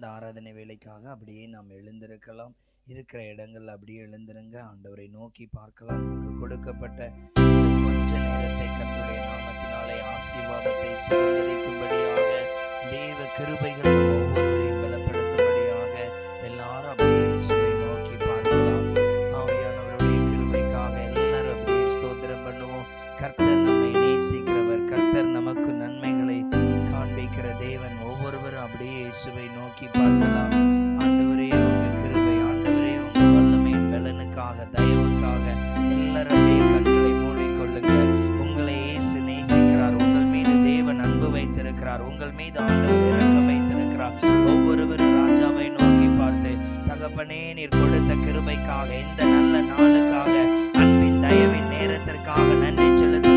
இந்த ஆராதனை வேலைக்காக அப்படியே நாம் எழுந்திருக்கலாம். இருக்கிற இடங்கள் அப்படியே எழுந்திருங்க. ஆண்டவரை நோக்கி பார்க்கலாம். நமக்கு கொடுக்கப்பட்ட இந்த கொஞ்ச நேரத்தை கத்துடைய நாமத்தினாலே ஆசீர்வாதத்தை சுதந்திரிக்கும்படியாக தேவ கிருபைகள் ஒவ்வொரு பார்க்கலாம். ஆண்டவரே உங்க கிருபை. ஆண்டவரே உங்க வல்லமையின் பலனுக்காக தயவுக்காக எல்லாரும் அப்படியே கண்களை மூடிக்கொள்ளுங்க. உங்களை இயேசு நேசிக்கிறார். உங்கள் மீது தேவன் அன்பு வைத்திருக்கிறார். உங்கள் மீது ஆண்டவர் இறக்கம் வைத்திருக்கிறார். ஒவ்வொருவரும் ராஜாவை நோக்கி பார்த்து தகப்பனே நீர் கொடுத்த கிருபைக்காக இந்த நல்ல நாளுக்காக அன்பின் தயவின் நேரத்திற்காக நன்றி செலுத்த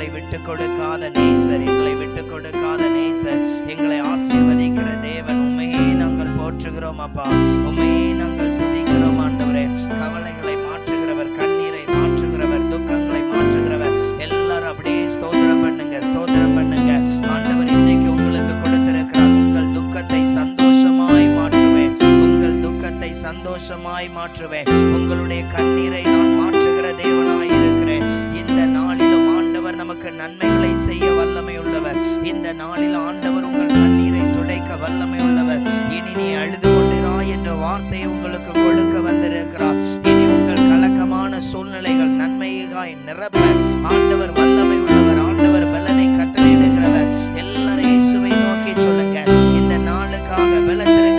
எங்களை விட்டு கொடுக்காத நேசர் எங்களை விட்டு கொடுக்காத நேசர் எங்களை ஆசீர்வதிக்கிற தேவன் உண்மையே நாங்கள் போற்றுகிறோம் அப்பா. உண்மையே நாங்கள் துதிக்கிறோம் ஆண்டவரே. கவலைகளை மாற்றுகிறவர் கண்ணீரை மாற்றுகிறவர் துக்கங்களை மாற்றுகிறவர். எல்லாரும் அப்படியே ஸ்தோத்திரம் பண்ணுங்க ஸ்தோத்திரம் பண்ணுங்க. ஆண்டவர் இன்றைக்கு உங்களுக்கு கொடுத்திருக்கிறார் உங்கள் துக்கத்தை சந்தோஷமாய் மாற்றுவேன். உங்கள் துக்கத்தை சந்தோஷமாய் மாற்றுவேன். உங்களுடைய கண்ணீரை நான் நன்மைகளை செய்ய வல்லமை உள்ளவர் இந்த நாளில் ஆண்டவர் உங்கள் கண்ணீரை துடைக்க வல்லமை உள்ளவர் இனி நீ அழுது கொண்டிரா என்ற வார்த்தையை உங்களுக்கு கொடுக்க வந்திருக்கிறார். இனி உங்கள் கலக்கமான சூழ்நிலைகள் நன்மையாய் நிரப்ப ஆண்டவர் வல்லமை உள்ளவர் ஆண்டவர் பலனை கட்டளையிடுகிறவர். எல்லாரும் இயேசுவை நோக்கி சொல்லுங்க. இந்த நாளுக்காக பலத்திற்கு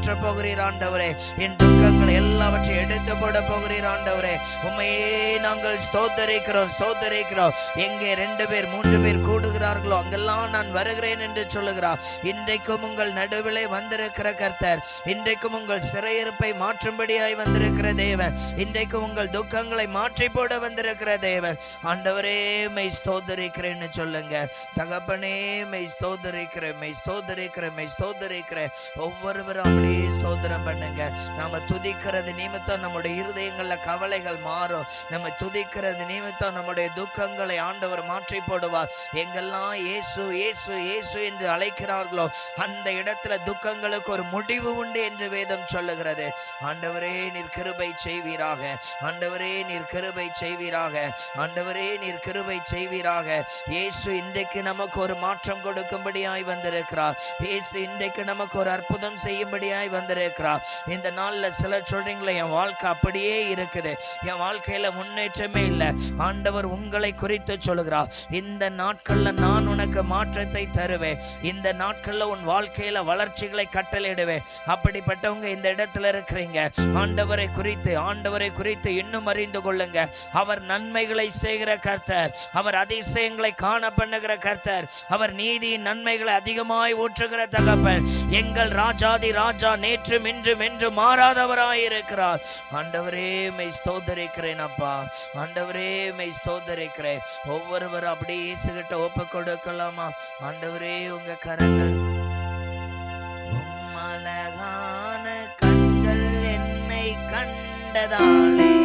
மாற்ற போகிறீர் ஆண்டவரே. என் துக்கங்களை எல்லாவற்றையும் எடுத்து போட போகிறீர் ஆண்டவரே. உண்மையே நாங்கள் ஸ்தோத்தரிக்கிறோம் ஸ்தோத்தரிக்கிறோம். எங்கே ரெண்டு பேர் மூன்று பேர் கூடுகிறார்களோ அங்கெல்லாம் நான் வருகிறேன் என்று சொல்லுகிறார். இன்றைக்கும் உங்கள் நடுவிலே வந்திருக்கிற கர்த்தர் இன்றைக்கும் உங்கள் சிறையிருப்பை மாற்றும்படியாய் வந்திருக்கிற தேவன் இன்றைக்கும் உங்கள் துக்கங்களை மாற்றி போட வந்திருக்கிற தேவன். ஆண்டவரே மெய் ஸ்தோதரிக்கிறேன்னு சொல்லுங்க. தகப்பனே மெய் ஸ்தோதரிக்கிற மெய் ஸ்தோதரிக்கிற மெய் ஸ்தோதரிக்கிற ஒவ்வொருவரும் அப்படி அப்படியே ஸ்தோத்திரம் பண்ணுங்க. நாம துதிக்கிறது நிமித்தம் நம்முடைய இருதயங்கள்ல கவலைகள் மாறும். நம்ம துதிக்கிறது நிமித்தம் நம்முடைய துக்கங்களை ஆண்டவர் மாற்றி போடுவார். எங்கெல்லாம் இயேசு இயேசு இயேசு என்று அழைக்கிறார்களோ அந்த இடத்துல துக்கங்களுக்கு ஒரு முடிவு உண்டு என்று வேதம் சொல்லுகிறது. ஆண்டவரே நீர் கிருபை செய்வீராக. ஆண்டவரே நீர் கிருபை செய்வீராக. ஆண்டவரே நீர் கிருபை செய்வீராக. இயேசு இன்றைக்கு நமக்கு ஒரு மாற்றம் கொடுக்கும்படியாய் வந்திருக்கிறார். இயேசு இன்றைக்கு நமக்கு ஒரு அற்புதம் செய்யும்படியாய் வந்திருக்கிறார் இந்த நாளில் சிலர் சொல்றீங்களே என் வாழ்க்கை அப்படியே இருக்குது. என் வாழ்க்கையில முன்னேற்றமே இல்லை. ஆண்டவர் உங்களை குறித்து சொல்லுகிறார் இந்த நாட்கள்ல நான் உனக்கு மாற்றத்தை தருவேன். இந்த நாட்கள்ல உன் வாழ்க்கையில வளர்ச்சிகளை கட்டளையிடுவேன். அப்படிப்பட்டவங்க இந்த இடத்துல இருக்கிறீங்க. ஆண்டவரை குறித்து ஆண்டவரை குறித்து இன்னும் அறிந்து கொள்ளுங்க. அவர் நன்மைகளை செய்கிற கர்த்தர். அவர் அதிசயங்களை காண பண்ணுகிற கர்த்தர். அவர் நீதியின் நன்மைகளை அதிகமாய் ஊற்றுகிற தகப்பன். எங்கள் ராஜாதி ராஜா நேற்றும் இன்றும் என்று மாறாதவராய் இருக்கிறார் ஆண்டவரே மெய் ஸ்தோதரிக்கிறேன் அப்பா. ஆண்டவரே மெய் ஸ்தோதரிக்கிறேன் ஒவ்வொருவரும் அப்படியே இயேசுகிட்ட ஒப்பு கொடுக்கலாமா? ஆண்டவரே உங்க கரங்கள். அழகான கண்கள் என்னை கண்டதாலே.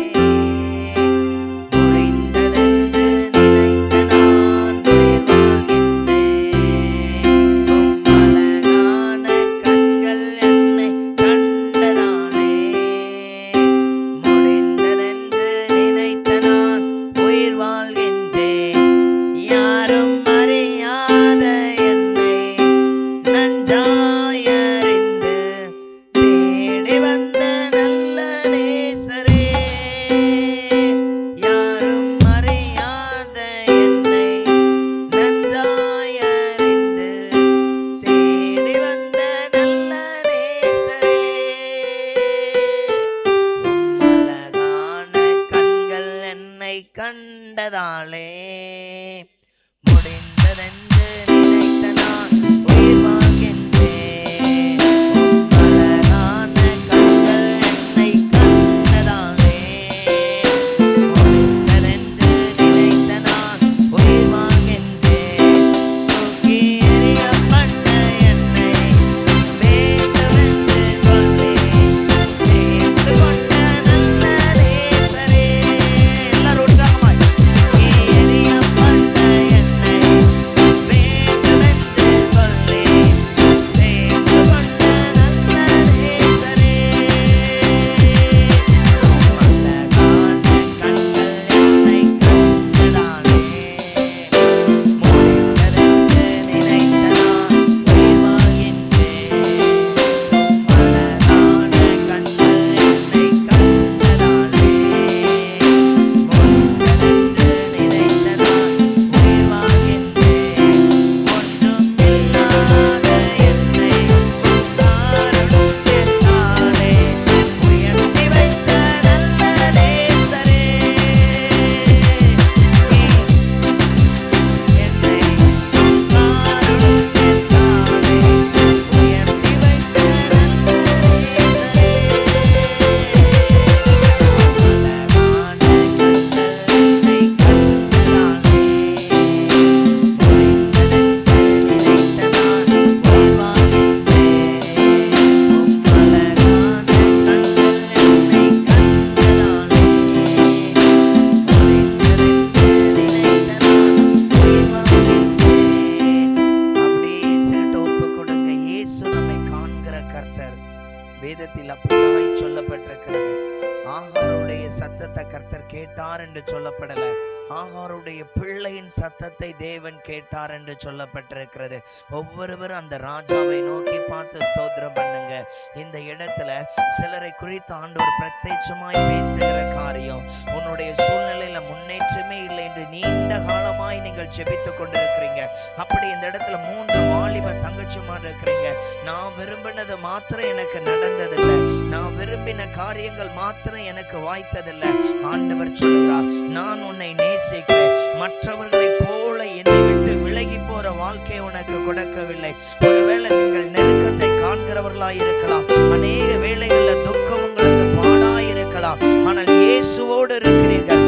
சத்தத்தை தேவன் கேட்டார் என்று சொல்லப்பட்டிருக்கிறது. ஒவ்வொருவரும் அந்த ராஜாவை நோக்கி பார்த்து ஸ்தோத்திரம் பண்ணுங்க. இந்த இடத்துல சிலரை குறித்து ஆண்டவர் பிரத்யட்சமாய் பேசுகிற காரியம் உன்னுடைய சூழ்நிலையில முன்னேற்றமே இல்லை என்று நீண்ட காலமாய் நீங்கள் செபித்து கொண்டிருக்கிறீங்க. அப்படி இந்த இடத்துல மூன்று வாலிப தங்கச்சிமார் இருக்கிறீங்க. நான் விரும்பினது மாத்திரம் எனக்கு நடந்ததில்லை. நான் விரும்பின காரியங்கள் மாத்திரம் எனக்கு வாய்த்ததில்லை. ஆண்டவர் சொல்லுகிறார் நான் உன்னை நேசிக்கிறேன். மற்றவர்களை போல என்னை விட்டு விலகி போற வாழ்க்கை உனக்கு கொடுக்கவில்லை. ஒருவேளை நீங்கள் நெருக்கத்தை காண்கிறவர்களாய் இருக்கலாம். அநேக வேலைகள்ல துக்கம் உங்களுக்கு பாடாய் இருக்கலாம் ஆனால் இயேசுவோடு இருக்கிறீர்கள்.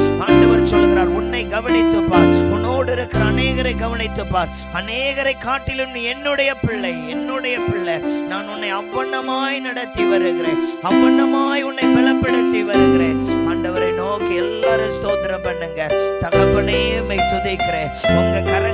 சொல்லுகிறார் உன்னை கவனித்து பார் உன்னோடு இருக்கிற அநேகரை கவனித்து பார் அநேகரை காட்டிலும் நீ என்னுடைய பிள்ளை என்னுடைய பிள்ளை. நான் உன்னை அவ்வண்ணமாய் நடத்தி வருகிறேன். அவ்வண்ணமாய் உன்னை பலப்படுத்தி வருகிறேன். ஆண்டவரை நோக்கி எல்லாரும் ஸ்தோத்திரம் பண்ணுங்க. தகப்பனே துதைக்கிறேன். உங்க கர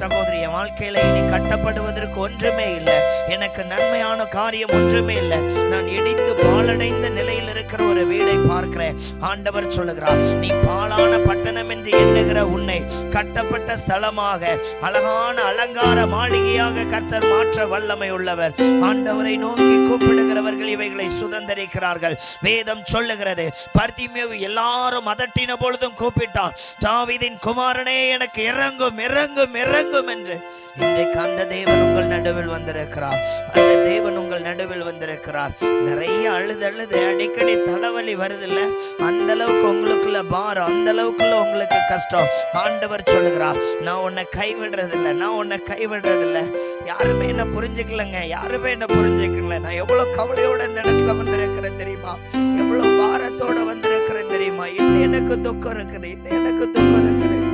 சகோதரி என் வாழ்க்கையில இனி கட்டப்படுவதற்கு ஒன்றுமே இல்லை. எனக்கு நன்மையான காரியம் ஒன்றுமே இல்லை. நான் இடிந்து பாழடைந்த நிலையில் இருக்கிற ஒரு வீடை பார்க்கிறேன். ஆண்டவர் சொல்லுகிறார் நீ பாழான பட்டணம் என்று எண்ணுகிற உன்னை கட்டப்பட்ட ஸ்தலமாக அழகான அலங்கார மாளிகையாக கர்த்தர் மாற்ற வல்லமை உள்ளவர். ஆண்டவரை நோக்கி கூப்பிடுகிறவர்கள் இவைகளை சுதந்தரிக்கிறார்கள். வேதம் சொல்லுகிறது பர்திமேவு எல்லாரும் அதட்டின பொழுதும் கூப்பிட்டான் தாவிதின் குமாரனே எனக்கு இறங்கும் இறங்கும் இறங்கும். என்று இன்றைக்கு அந்த தேவன் உங்கள் நடுவில் வந்திருக்கிறார். அந்த தேவன் உங்கள் நடுவில் வந்திருக்கிறார். நிறைய அழுது அழுது அடிக்கடி தலைவலி வருதில்ல. அந்த அளவுக்கு உங்களுக்குள்ள பாரம் அந்த அளவுக்குள்ள உங்களுக்கு கஷ்டம். ஆண்டவர் சொல்லுகிறார் நான் உன்னை கைவிடுறதில்ல நான் உன்னை கைவிடுறதில்ல. யாருமே என்ன புரிஞ்சுக்கலங்க யாருமே என்ன புரிஞ்சுக்கல. நான் எவ்வளவு கவலையோட இந்த இடத்துல வந்திருக்கிறேன் தெரியுமா? எவ்வளவு பாரத்தோட வந்திருக்கிறேன் தெரியுமா? இன்னும் எனக்கு துக்கம் இருக்குது இன்னும் எனக்கு துக்கம் இருக்குது.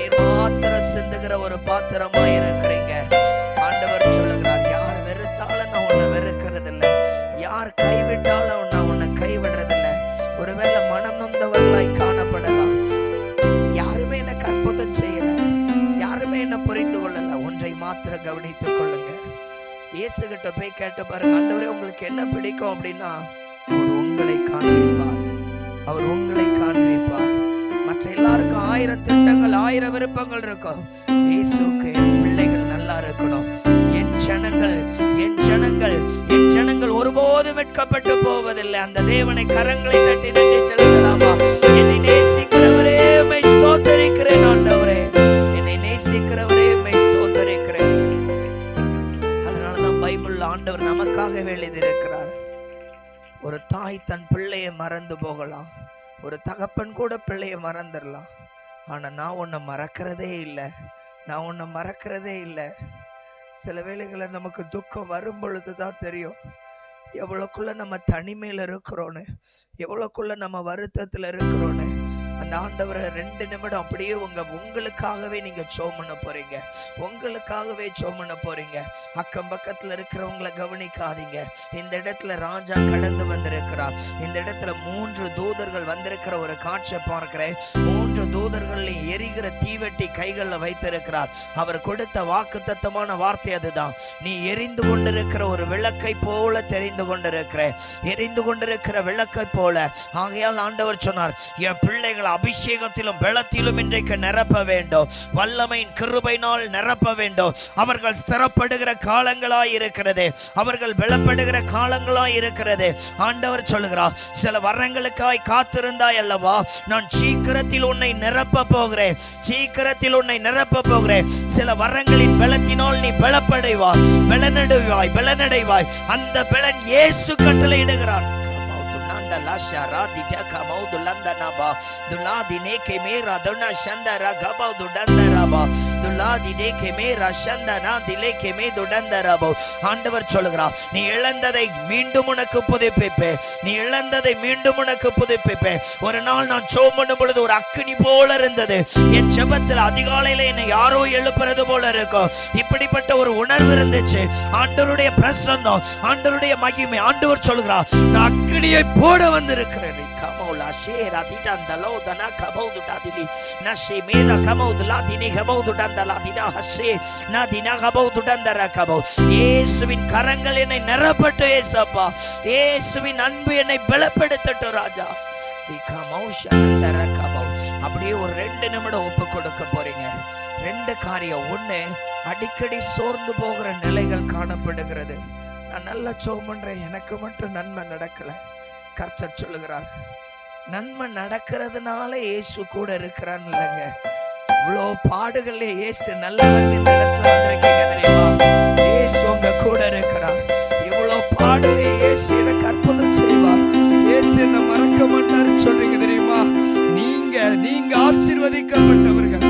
நீர் மாத்திரம் சிந்துகிற ஒரு பாத்திரமா இருக்கிறீங்க. ஆண்டவர் சொல்லுகிறார் யார் வெறுத்தாலும் நான் உன்னை வெறுக்கிறது இல்ல யார் கைவிட்டாலும் நான் உன்னை கைவிடுறது இல்லை ஒருவேளை மனம் நொந்தவர்களாய் காணப்படலாம். யாருமே எனக்கு அற்புதம் செய்யல. யாருமே என்ன புரிந்து கொள்ளல. ஒன்றை மாத்திரம் கவனித்துக் கொள்ளுங்க இயேசு கிட்ட போய் கேட்டு பாருங்க ஆண்டவரே உங்களுக்கு என்ன பிடிக்கும் அப்படின்னா அவர் உங்களை காண்பிப்பார். அவர் உங்க ஆயிரம் திட்டங்கள் ஆயிரம் விருப்பங்கள் இருக்கும். இயேசுக்கு என் பிள்ளைகள் நல்லா இருக்கணும். என் ஜனங்கள் என் ஜனங்கள் என் ஜனங்கள் ஒருபோதும் வெட்கப்பட்டு போவதில்லை. அந்த தேவனை கரங்களை தட்டி நன்றி செலுத்தலாமா? என்னை நேசிக்கிறவரே மை ஸ்தோத்தரிக்கிறேன் ஆண்டவரே. என்னை நேசிக்கிறவரே மை ஸ்தோத்தரிக்கிறேன். அதனாலதான் பைபிள் ஆண்டவர் நமக்காக எழுதியிருக்கிறார். ஒரு தாய் தன் பிள்ளையை மறந்து போகலாம். ஒரு தகப்பன் கூட பிள்ளையை மறந்துடலாம். ஆனால் நான் உன்னை மறக்கிறதே இல்லை. நான் உன்னை மறக்கிறதே இல்லை. சில வேளைகளை நமக்கு துக்கம் வரும் பொழுது தான் தெரியும். எவ்வளோக்குள்ளே நம்ம தனிமையில் இருக்கிறோன்னு எவ்வளோக்குள்ளே நம்ம வருத்தத்தில் இருக்கிறோன்னு. அந்த ஆண்டவரை ரெண்டு நிமிடம் அப்படியே உங்க உங்களுக்காகவே நீங்க ஜோம் பண்ண போறீங்க. உங்களுக்காகவே ஜோம் பண்ண போறீங்க. அக்கம் பக்கத்துல இருக்கிறவங்களை கவனிக்காதீங்க. இந்த இடத்துல ராஜா கடந்து வந்திருக்கிறார். இந்த இடத்துல மூன்று தூதர்கள் வந்திருக்கிற ஒரு காட்சியை பார்க்கிறேன். மூன்று தூதர்களையும் எரிகிற தீவெட்டி கைகள்ல வைத்திருக்கிறார். அவர் கொடுத்த வாக்குத்தத்தமான வார்த்தை அதுதான். நீ எரிந்து கொண்டிருக்கிற ஒரு விளக்கை போல தெரிந்து கொண்டிருக்கிற எரிந்து கொண்டிருக்கிற விளக்கை போல. ஆகையால் ஆண்டவர் சொன்னார் என் பிள்ளைகள் அபிஷேகத்திலும் பலத்திலும் இன்றைக்கு நிரப்ப வேண்டும். வல்லமையின் கிருபையினால் நிரப்ப வேண்டும். அவர்கள் ஸ்திரப்படுகிற காலங்களாய் இருக்கிறது. அவர்கள் பலப்படுகிற காலங்களாய் இருக்கிறது. ஆண்டவர் சொல்லுகிறார் சில வரங்களுக்காய் காத்திருந்தாய் அல்லவா? நான் சீக்கிரத்தில் உன்னை நிரப்ப போகிறேன். சீக்கிரத்தில் உன்னை நிரப்ப போகிறேன். சில வரங்களின் பலத்தினால் நீ பலப்படைவாய் பலனடைவாய் பலனடைவாய் அந்த பலன் இயேசு கட்டளையிடுகிறார் இடுகிறான் lasha radi taka maudu landa naba duladi neke mera dona shanda ragaba dudanda raba duladi neke mera shanda nadi leke me dudanda raba ஆண்டவர் சொல்லுகிறார் நீ இழந்ததை மீண்டும் உனக்கு புதுப்பிப்பேன் நீ இழந்ததை மீண்டும் உனக்கு புதுப்பிப்பேன் ஒரு நாள் நான் சோம் பண்ணும் பொழுது ஒரு அக்கினி போல இருந்தது. என் செபத்தில் அதிகாலையில என்னை யாரோ எழுப்புறது போல இருக்கும் இப்படிப்பட்ட ஒரு உணர்வு இருந்துச்சு. ஆண்டவருடைய பிரசன்னம் ஆண்டவருடைய மகிமை. ஆண்டவர் சொல்கிறார் நான் அக்கினியை போட வந்திருக்கிறேன். கமௌல் shera tidandalo இயேசுவின் கரங்கள் என்னை ஏசப்பா. இயேசுவின் அன்பு என்னை பலப்படுத்தட்டும் ராஜா. கபௌ. அப்படியே ஒரு ரெண்டு நிமிடம் ஒப்பு கொடுக்க போறீங்க. ரெண்டு காரியம். ஒண்ணு அடிக்கடி சோர்ந்து போகிற நிலைகள் காணப்படுகிறது. நான் நல்லா ஜெபம் எனக்கு மட்டும் நன்மை நடக்கல. கர்த்தர் சொல்லுகிறார் நன்மை நடக்கிறதுனால இயேசு கூட இருக்கிறான்னு இல்லைங்க. இவ்வளோ பாடுகள்ல இயேசு நல்ல இந்த இடத்துல வந்திருக்கீங்க தெரியுமா? இயேசு உங்க கூட இருக்கிறார். இவ்வளோ பாடுல இயேசு எனக்கு அற்புதம் செய்வார். இயேசு என்ன மறக்க மாட்டாருன்னு சொல்றீங்க தெரியுமா? நீங்க நீங்க ஆசீர்வதிக்கப்பட்டவர்கள்.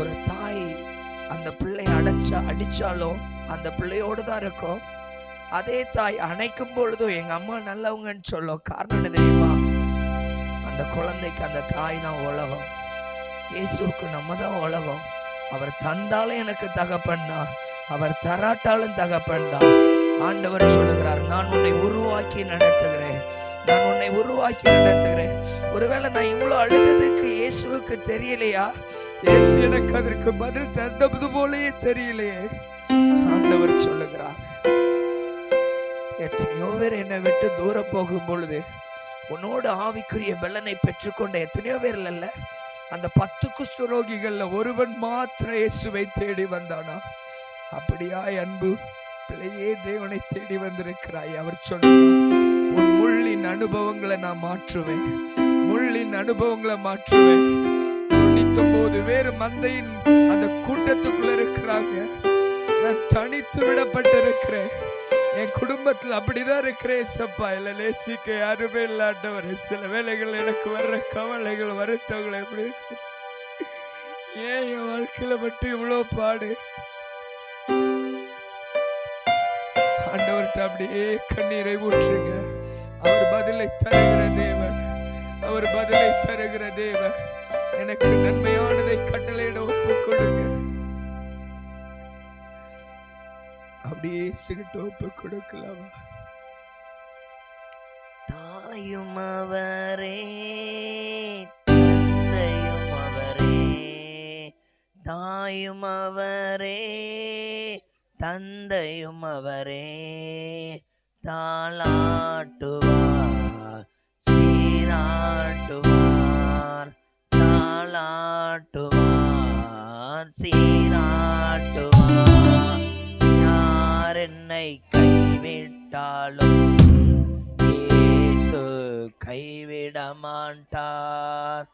ஒரு தாய் அந்த பிள்ளை அடைச்சா அடிச்சாலும் அந்த பிள்ளையோடு தான் இருக்கும். அதே தாய் அணைக்கும் பொழுதும் எங்க அம்மா நல்லவங்கன்னு சொல்லும் காரணம் என்ன தெரியுமா? அந்த குழந்தைக்கு அந்த தாய் தான் உலகம். இயேசுவுக்கு நம்ம தான் உலகம். அவர் தந்தாலும் எனக்கு தகப்பண்ணா அவர் தராட்டாலும் தகப்பண்ணா ஆண்டவர் சொல்லுகிறார் நான் உன்னை உருவாக்கி நடத்துகிறேன். நான் உன்னை உருவாக்கி நடத்துகிறேன். ஒருவேளை நான் இவ்வளவு அழுததுக்கு இயேசுவுக்கு தெரியலையா? இயேசு எனக்கு அதற்கு பதில் தந்தது போலயே தெரியலையே. ஆண்டவர் சொல்லுகிறார். எத்தனையோ பேர் என்னை விட்டு தூரம் போகும் பொழுது உன்னோடு ஆவிக்குரிய பலனை பெற்றுக்கொண்ட எத்தனையோ பேர் இல்லைல்ல அந்த பத்து குஷ்டரோகிகள்ல ஒருவன் மாத்திர இயேசுவை தேடி வந்தானா? அப்படியா அன்பு பிள்ளையே தேவனை தேடி வந்திருக்கிறாய். அவர் சொல்லுகிறார் உன் முள்ளின் அனுபவங்களை நான் மாற்றுவேன். முள்ளின் அனுபவங்களை மாற்றுவேன். உணித்தும் போது வேறு மந்தையின் அந்த கூட்டத்துக்குள்ள இருக்கிறாங்க. நான் தனித்து விடப்பட்டிருக்கிறேன். என் குடும்பத்தில் அப்படிதான் இருக்கிறேன் சப்பா இல்லை லேசிக்க யாருமே இல்லாண்டவர் சில வேளைகள் எனக்கு வர்ற கவலைகள் வருத்தவங்களை எப்படி? இருக்கு ஏன் என் வாழ்க்கையில மட்டும் இவ்வளோ பாடு? ஆண்டவர்கிட்ட அப்படியே கண்ணீரை ஊற்றுங்க. அவர் பதிலை தருகிற தேவன். அவர் பதிலை தருகிற தேவன். எனக்கு நன்மையானதை கட்டளையிட அப்படியே சிகிட்டு ஒப்பு கொடுக்கலாமா? தாயும் அவரே தந்தையும் அவரே தாயும் அவரே தந்தையும் அவரே தாளாட்டுவார் சீராட்டுவார் தாளாட்டுவார் சீராட்டுவார். என்னை கைவிட்டாலும் இயேசு கைவிட மாட்டார்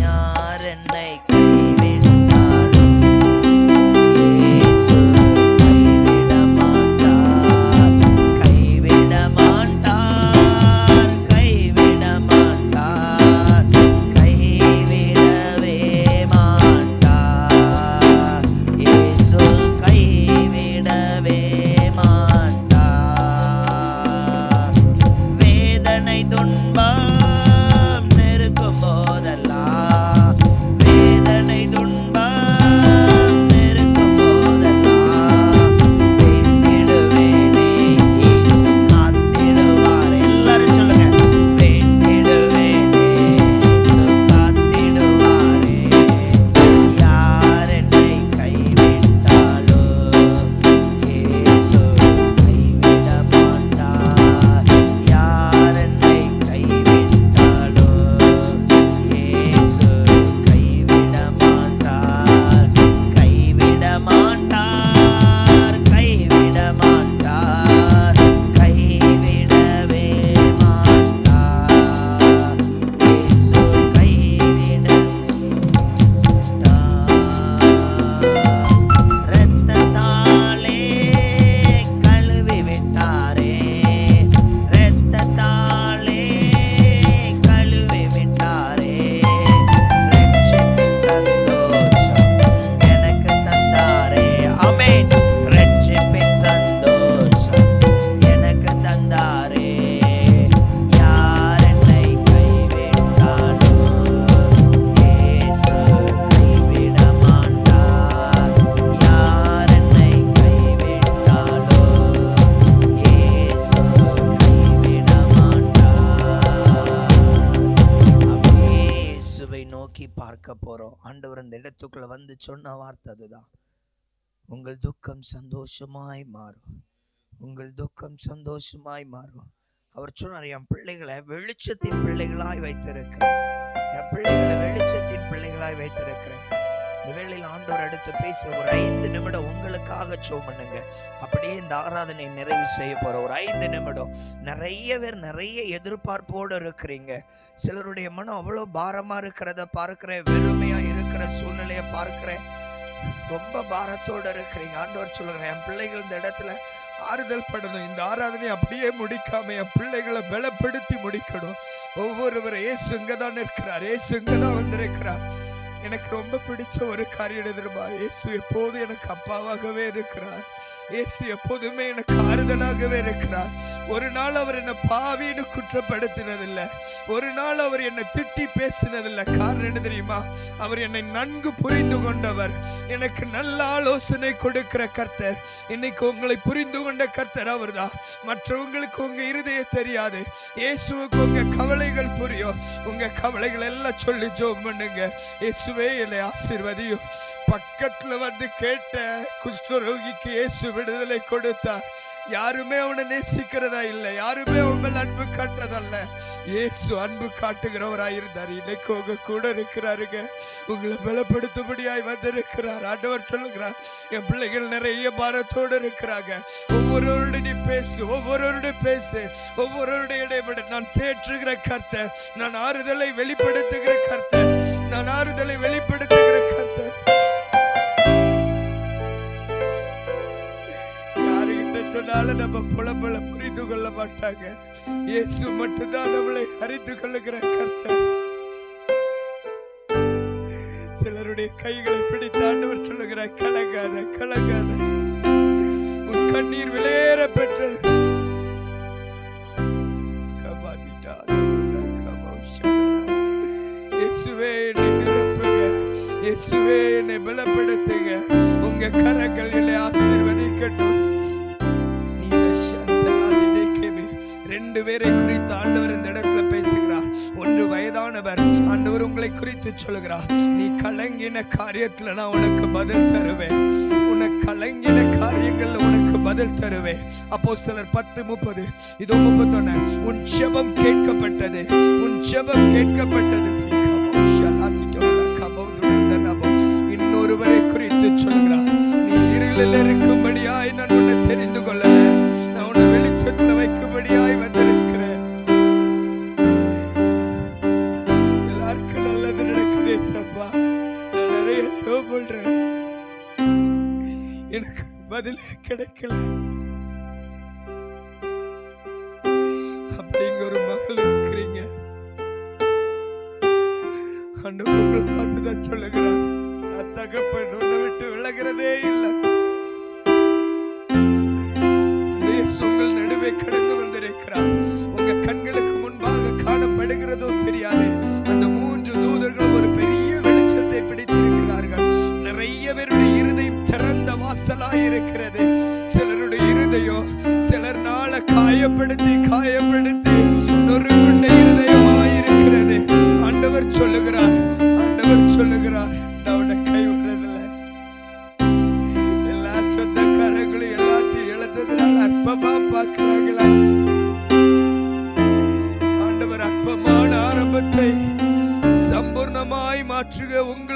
யார் என்னை கைவிட உங்கள் துக்கம் சந்தோஷமாய் மாறும். உங்கள் துக்கம் சந்தோஷமாய் மாறும். அவர் சொன்னார் என் பிள்ளைகளை வெளிச்சத்தின் பிள்ளைகளாய் வைத்திருக்கிறேன். என் பிள்ளைகளை வெளிச்சத்தின் பிள்ளைகளாய் வைத்திருக்கிறேன். இந்த வேளையில் ஆண்டவர் அடுத்து பேச ஒரு ஐந்து நிமிடம் உங்களுக்காக சோ பண்ணுங்க அப்படியே இந்த ஆராதனை நிறைவு செய்ய போற ஒரு ஐந்து நிமிடம். நிறைய பேர் நிறைய எதிர்பார்ப்போடு இருக்கிறீங்க. சிலருடைய மனம் அவ்வளோ பாரமா இருக்கிறத பார்க்கிறேன். வெறுமையா இருக்கிற சூழ்நிலையை பார்க்கிறேன். ரொம்ப பாரத்தோட இருக்கிறீங்க. ஆண்டவர் சொல்லுகிறேன் என் பிள்ளைகள் இந்த இடத்துல ஆறுதல் படணும். இந்த ஆராதனை அப்படியே முடிக்காம என் பிள்ளைகளை பலப்படுத்தி முடிக்கணும். ஒவ்வொருவரும் ஏசு இங்கே தான் இருக்கிறார் ஏசு இங்கே தான் வந்திருக்கிறார். எனக்கு ரொம்ப பிடிச்ச ஒரு காரியம் தெரியுமா? இயேசு எப்போது எனக்கு அப்பாவாகவே இருக்கிறார். இயேசு எப்போதுமே எனக்கு ஆறுதலாகவே இருக்கிறார். ஒரு நாள் அவர் என்னை பாவின்னு குற்றப்படுத்தினதில்லை. ஒரு நாள் அவர் என்னை திட்டி பேசினதில்லை. காரணம் என்ன தெரியுமா? அவர் என்னை நன்கு புரிந்து கொண்டவர். எனக்கு நல்ல ஆலோசனை கொடுக்கிற கர்த்தர். இன்னைக்கு உங்களை புரிந்து கொண்ட கர்த்தர் அவர்தான். மற்றவங்களுக்கு உங்க இருதய தெரியாது. இயேசுவுக்கு உங்க கவலைகள் புரியும். உங்க கவலைகள் எல்லாம் சொல்லி ஜோம் பண்ணுங்க. இயேசுவே என்னை ஆசிர்வதியும் பக்கத்துல வந்து கேட்ட குஷ்டரோகிக்கு இயேசு விடுதலை கொடுத்தார். யாருமே அவனை நேசிக்கிறதா இல்லை. யாருமே உங்கள் அன்பு காட்டுறதல்ல. இயேசு அன்பு காட்டுகிறவராக இருந்தார் இன்னைக்கு உங்க கூட இருக்கிறாருங்க. உங்களை பலப்படுத்தும்படியாய் வந்திருக்கிறார். ஆண்டவர் சொல்லுகிறார் என் பிள்ளைகள் நிறைய பாரத்தோடு இருக்கிறாங்க. ஒவ்வொருவருடைய நீ பேசு ஒவ்வொருவருடைய பேசு. ஒவ்வொருவருடைய இடைப்பட நான் தேற்றுகிற கர்த்தர். நான் ஆறுதலை வெளிப்படுத்துகிற கர்த்தர். நான் ஆறுதலை வெளிப்படுத்துகிற கர்த்தர். யாருகிட்ட சொன்னாலும் நம்ம புலம்பல புரிந்து கொள்ள மாட்டாங்க. இயேசு மட்டும்தான் நம்மளை அறிந்து கொள்ளுகிற கர்த்தர். சிலருடைய கைகளை பிடித்து ஆண்டவர் சொல்லுகிற கலங்காத கலங்காத. உன் கண்ணீர் விளையேற பெற்றது. கபாதிட்டா, லபுலா, இயேசுவே என்னை நிரப்புங்க. இயேசுவே என்னை பலப்படுத்துங்க. உங்க கரங்கள் என்னை ஆசீர்வதிக்கட்டும் ரெண்டு பேரை குறித்து ஆண்டவர் இந்த இடத்துல பேசுகிறார். ஒன்று வயதானவர் ஆண்டவர் உங்களை குறித்து சொல்கிறார் நீ கலங்கின காரியத்துல நான் உனக்கு பதில் தருவேன். உனக்கு கலங்கின காரியங்கள்ல உனக்கு பதில் தருவேன். அப்போ சிலர் பத்து முப்பது. இதோ முப்பத்தொன்னு. உன் ஜெபம் கேட்கப்பட்டது. உன் ஜெபம் கேட்கப்பட்டது. பதில் கிடைக்கல. அப்படிங்க ஒரு மகள் இருக்கிறீங்க. அண்ணன் உங்களை பார்த்து சொல்லுகிறான் சொல்லுகிறார் தகப்பன் உன்னை விட்டு விலகிறதே இல்லை. 즐거운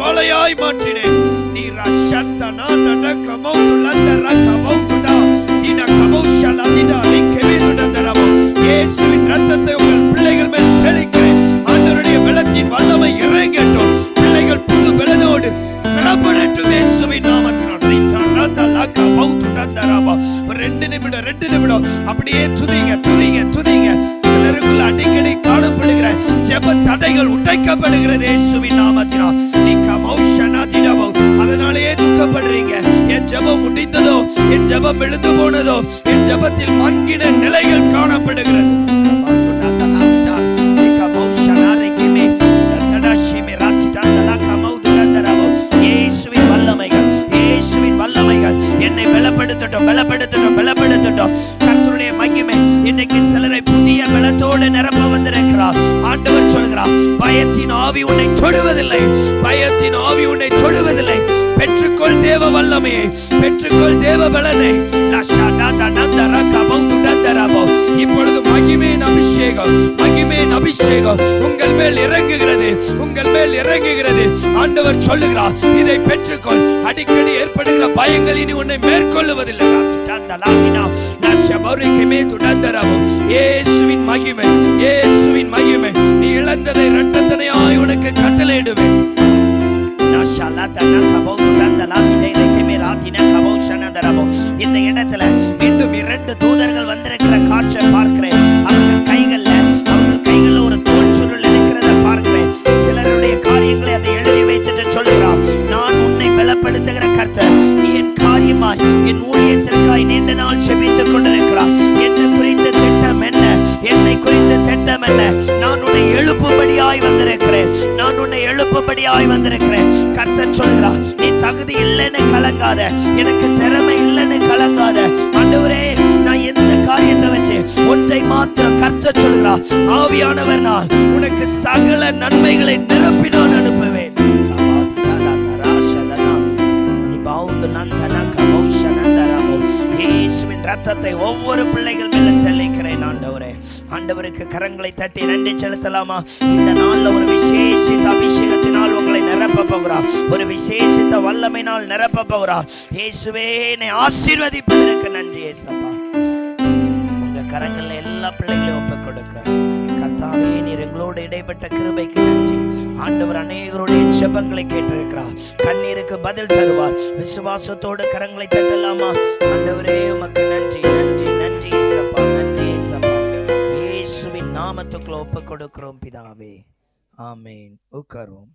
ஜுவாலையாய் மாற்றினேன். நீ ரஷந்தனா தட கமௌது லந்தர கமௌதுடா. தின கமௌஷல திட லிக்கெவிதுடந்தரமோ இயேசுவின் ரத்தத்தை உங்கள் பிள்ளைகள் மேல் தெளிக்கிறேன். ஆண்டவருடைய பலத்தின் வல்லமை இறங்கட்டும். பிள்ளைகள் புது பலனோடு சிறப்படட்டும் இயேசுவின் நாமத்தினால். ரித்தா ரத்த லக பௌத்த ரெண்டு நிமிடம் ரெண்டு நிமிடம். அப்படியே துதி ஜெப தடைகள் உடைக்கப்படுகிறது இயேசுவின் நாமத்தினால். நீக்க மௌஷனாதிரபோ அதனாலேயே துக்கப்படுறீங்க. என் ஜெபம் முடிந்ததோ? என் ஜெபம் எழுந்து போனதோ? என் ஜெபத்தில் மங்கின நிலைகள் காணப்படுகிறது. என்னை பலப்படுத்தட்டும் பலப்படுத்த பயத்தின் ஆவி உன்னை தொடுவதில்லை. பயத்தின் ஆவி உன்னை தொடுவதில்லை. பெற்றுக்கொள் தேவ வல்லமையை பெற்றுக்கொள் தேவ பலனை. இப்பொழுது மகிமேன் அபிஷேகம் மகிமேன் அபிஷேகம் உங்கள் மேல் இறங்குகிறது உங்கள் மேல் இறங்குகிறது. ஆண்டவர் சொல்லுகிறார் இதை பெற்றுக்கொள். அடிக்கடி ஏற்படுகிற பயங்கள் இனி உன்னை மேற்கொள்ளுவதில்லை. இயேசுவின் மகிமை இயேசுவின் மகிமை. நீ இழந்ததை இரட்டத்தனையாய் உனக்கு கட்டளையிடுவேன். இந்த இடத்துல தகுதியாய் வந்திருக்கிறேன். கர்த்தர் சொல்கிறார் நீ தகுதி இல்லைன்னு கலங்காத. எனக்கு திறமை இல்லைன்னு கலங்காத. ஆண்டவரே நான் எந்த காரியத்தை வச்சு ஒன்றை மாத்திரம் கர்த்தர் சொல்கிறார் ஆவியானவர் நான் உனக்கு சகல நன்மைகளை நிரப்பி நான் அனுப்புவேன் ரத்தத்தை ஒவ்வொரு பிள்ளைகள் மேல தெளிக்கிறேன் ஆண்டவரே. ஆண்டவருக்கு கரங்களை தட்டி நன்றி செலுத்தலாமா? இந்த நாள்ல ஒரு விசேஷித்த அபிஷேகத்தினால் உங்களை நிரப்ப போகிறார் ஒரு விசேஷித்த வல்லமையினால் நிரப்ப போகிறார் இயேசுவே என்னை ஆசீர்வதிப்பதற்கு நன்றி ஏசப்பா. உங்க கரங்கள்ல எல்லா பிள்ளைகளையும் ஒப்புக் கொடுக்கிறேன். கர்த்தாவே நீர் எங்களோடு இடைப்பட்ட கிருபைக்கு நன்றி. ஆண்டவர் அநேகருடைய செபங்களை கேட்டிருக்கிறார். கண்ணீருக்கு பதில் தருவார். விசுவாசத்தோடு கரங்களை தட்டலாமா? ஆண்டவரே உமக்கு நன்றி நன்றி நன்றி ஏசப்பா நன்றி ஏசப்பா. இயேசுவின் நாமத்துக்குள்ள ஒப்பு கொடுக்கிறோம் பிதாவே. ஆமேன். உட்காருவோம்.